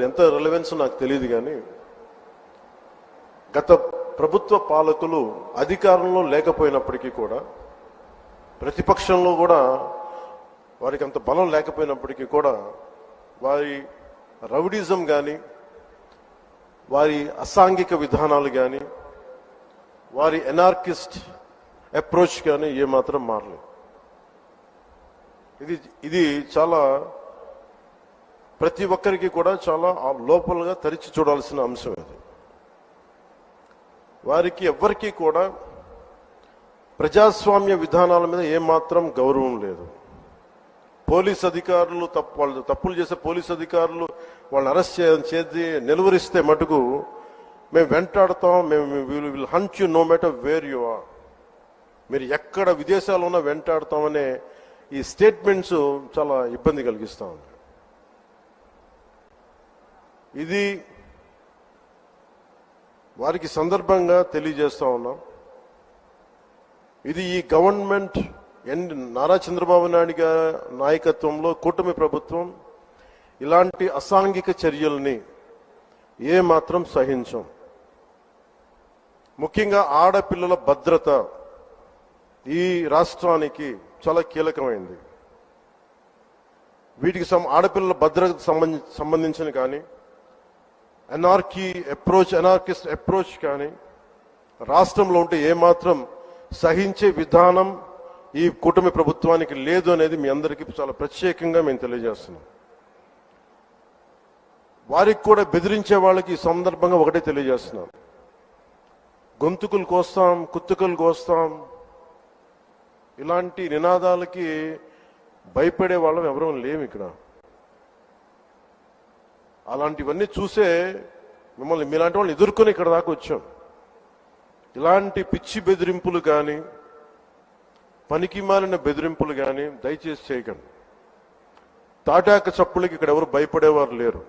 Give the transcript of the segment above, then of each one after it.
ఎంత రిలవెన్స్ నాకు తెలియదు కానీ గత ప్రభుత్వ పాలకులు అధికారంలో లేకపోయినప్పటికీ కూడా ప్రతిపక్షంలో కూడా వారికి అంత బలం లేకపోయినప్పటికీ కూడా వారి రౌడిజం కానీ వారి అసాంఘిక విధానాలు కానీ వారి ఎనార్కిస్ట్ అప్రోచ్ కానీ ఏమాత్రం మారలేదు. ఇది ఇది చాలా ప్రతి ఒక్కరికి కూడా చాలా లోపలగా తరిచి చూడాల్సిన అంశం ఇది. వారికి ఎవ్వరికీ కూడా ప్రజాస్వామ్య విధానాల మీద ఏమాత్రం గౌరవం లేదు. పోలీస్ అధికారులు తప్పు వాళ్ళు తప్పులు చేసే పోలీస్ అధికారులు వాళ్ళని అరెస్ట్ చేసి నిలువరిస్తే మటుకు మేము వెంటాడతాం మేము will will hunt you no matter where you are మీరు ఎక్కడ విదేశాల్లో ఉన్నా వెంటాడతామనే ఈ స్టేట్మెంట్స్ చాలా ఇబ్బంది కలిగిస్తా ఉంది. ఇది వారికి సందర్భంగా తెలియజేస్తా ఉన్నాం. ఇది ఈ గవర్నమెంట్ ఎన్ నారా చంద్రబాబు నాయుడు గారి నాయకత్వంలో కూటమి ప్రభుత్వం ఇలాంటి అసాంఘిక చర్యల్ని ఏ మాత్రం సహించం. ముఖ్యంగా ఆడపిల్లల భద్రత ఈ రాష్ట్రానికి చాలా కీలకమైంది. వీటికి సం ఆడపిల్లల భద్రతకు సంబంధించిన కానీ ఎనార్కీ అప్రోచ్ ఎనార్కిస్ట్ అప్రోచ్ కానీ రాష్ట్రంలో ఉంటే ఏమాత్రం సహించే విధానం ఈ కూటమి ప్రభుత్వానికి లేదు అనేది మీ అందరికీ చాలా ప్రత్యేకంగా మేము తెలియజేస్తున్నాం. వారికి కూడా బెదిరించే వాళ్ళకి ఈ సందర్భంగా ఒకటే తెలియజేస్తున్నాం. గొంతుకులు కోస్తాం కుత్తుకలు కోస్తాం. ఇలాంటి నినాదాలకి భయపడే వాళ్ళం ఎవరూ లేము ఇక్కడ. అలాంటివన్నీ చూసే మిమ్మల్ని మీలాంటి వాళ్ళని ఎదుర్కొని ఇక్కడ దాకా వచ్చాం. ఇలాంటి పిచ్చి బెదిరింపులు కానీ పనికి మాలిన బెదిరింపులు కానీ దయచేసి చేయకండి. తాటాక చప్పులకి ఇక్కడ ఎవరు భయపడేవారు లేరు.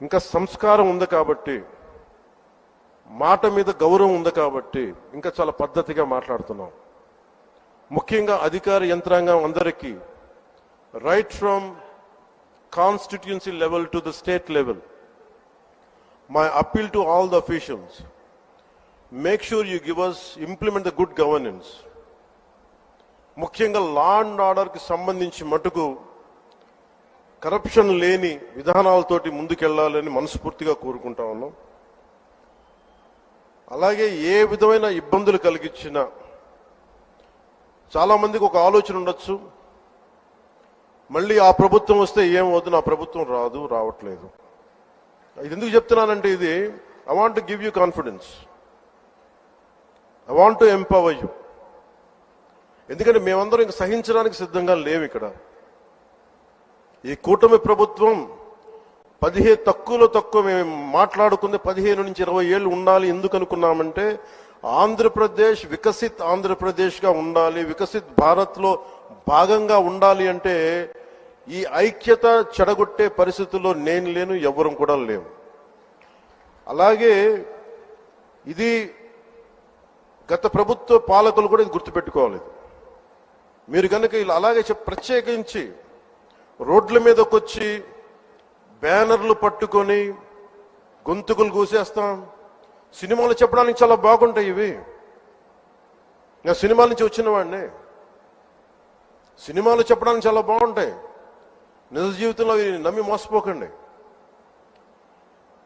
ఇంకా సంస్కారం ఉంది కాబట్టి మాట మీద గౌరవం ఉంది కాబట్టి ఇంకా చాలా పద్ధతిగా మాట్లాడుతున్నాం. ముఖ్యంగా అధికార యంత్రాంగం అందరికీ right from constituency level to the state level. My appeal to all the officials, make sure you give us, implement the good governance. ముఖ్యంగా లా అండ్ ఆర్డర్కి సంబంధించి మటుకు కరప్షన్ లేని విధానాలతోటి ముందుకెళ్ళాలని మనస్ఫూర్తిగా కోరుకుంటా ఉన్నాం అలాగే ఏ విధమైన ఇబ్బందులు కలిగించినా చాలామందికి ఒక ఆలోచన ఉండొచ్చు మళ్ళీ ఆ ప్రభుత్వం వస్తే ఏమవుతుంది నా ప్రభుత్వం రాదు రావట్లేదు. ఇది ఎందుకు చెప్తున్నానంటే ఇది I want give you confidence I want to empower you ఎందుకంటే మేమందరం ఇంక సహించడానికి సిద్ధంగా లేవు ఇక్కడ. ఈ కూటమి ప్రభుత్వం పదిహేను తక్కువలో తక్కువ మేము మాట్లాడుకుంది పదిహేను నుంచి ఇరవై ఏళ్ళు ఉండాలి ఎందుకు అనుకున్నామంటే ఆంధ్రప్రదేశ్ వికసిత్ ఆంధ్రప్రదేశ్గా ఉండాలి వికసిత్ భారత్లో భాగంగా ఉండాలి అంటే ఈ ఐక్యత చెడగొట్టే పరిస్థితుల్లో నేను లేను ఎవరం కూడా లేవు. అలాగే ఇది గత ప్రభుత్వ పాలకులు కూడా ఇది గుర్తుపెట్టుకోవాలి. మీరు కనుక ఇలా అలాగే ప్రత్యేకించి రోడ్ల మీదకి వచ్చి బ్యానర్లు పట్టుకొని గొంతుకులు కూసేస్తాం సినిమాలు చెప్పడానికి చాలా బాగుంటాయి ఇవి. నేను సినిమాల నుంచి వచ్చిన వాడిని. సినిమాలు చెప్పడానికి చాలా బాగుంటాయి. నిజ జీవితంలో నమ్మి మోసపోకండి.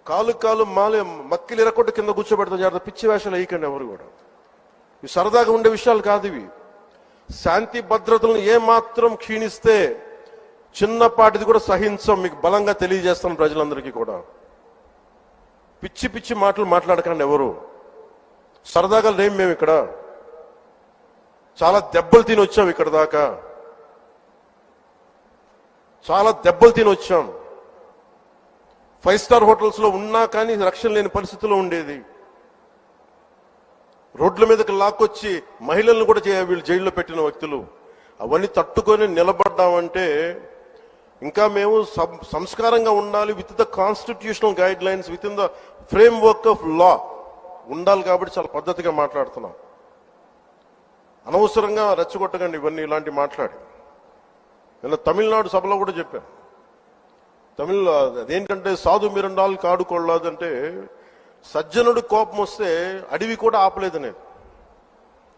కాలు కాలు మాలే మక్కిలు ఇరకొట్టు కింద కూర్చోబెడతాం జాగ్రత్త పిచ్చి వేషాలు వేయకండి ఎవరు కూడా. ఇవి సరదాగా ఉండే విషయాలు కాదు ఇవి. శాంతి భద్రతలను ఏమాత్రం క్షీణిస్తే చిన్నపాటిది కూడా సహించం మీకు బలంగా తెలియజేస్తాను ప్రజలందరికీ కూడా. పిచ్చి పిచ్చి మాటలు మాట్లాడకండి ఎవరు. సరదాగా లేం మేము ఇక్కడ. చాలా దెబ్బలు తిని వచ్చాం ఇక్కడ దాకా. చాలా దెబ్బలు తిని వచ్చాం. ఫైవ్ స్టార్ హోటల్స్లో ఉన్నా కానీ రక్షణ లేని పరిస్థితిలో ఉండేది. రోడ్ల మీదకి లాక్కొచ్చి మహిళలను కూడా చే- వీళ్ళు జైల్లో పెట్టిన వ్యక్తులు. అవన్నీ తట్టుకొని నిలబడ్డామంటే ఇంకా మేము సం- సంస్కారంగా ఉండాలి. With the constitutional guidelines within the framework of law ఉండాలి కాబట్టి చాలా పద్ధతిగా మాట్లాడుతున్నాం. అనవసరంగా రెచ్చగొట్టకండి ఇవన్నీ ఇలాంటి మాట్లాడి. నిన్న తమిళనాడు సభలో కూడా చెప్పాను తమిళ అదేంటంటే సాధు మిరండాలు కాడుకోళ్ళదంటే సజ్జనుడు కోపం వస్తే అడవి కూడా ఆపలేదనేది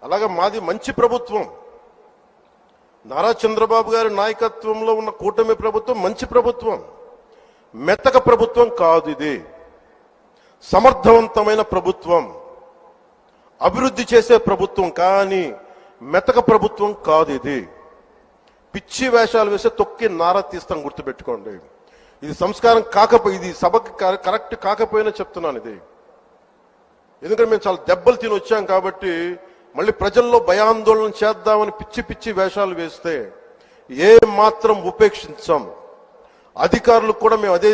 అలాగా మాది మంచి ప్రభుత్వం. నారా చంద్రబాబు గారి నాయకత్వంలో ఉన్న కూటమి ప్రభుత్వం మంచి ప్రభుత్వం. మెతక ప్రభుత్వం కాదు ఇది. సమర్థవంతమైన ప్రభుత్వం. అభివృద్ధి చేసే ప్రభుత్వం కానీ మెతక ప్రభుత్వం కాదు ఇది. పిచ్చి వేషాలు వేస్తే తొక్కి నార తీస్తాం గుర్తుపెట్టుకోండి. ఇది సంస్కారం కాకపోయి ఇది సభకి కరెక్ట్ కాకపోయినా చెప్తున్నాను ఇది. ఎందుకంటే మేము చాలా దెబ్బలు తిని వచ్చాం కాబట్టి మళ్ళీ ప్రజల్లో భయాందోళన చేద్దామని పిచ్చి పిచ్చి వేషాలు వేస్తే ఏ మాత్రం ఉపేక్షించాం. అధికారులకు కూడా మేము అదే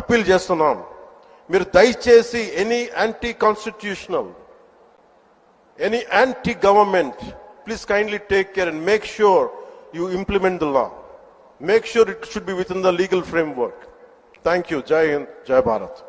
అప్పీల్ చేస్తున్నాం. మీరు దయచేసి any anti constitutional any anti government please kindly take care and make sure you implement the law. Make sure it should be within the legal framework. Thank you. Jai Hind, Jai Bharat.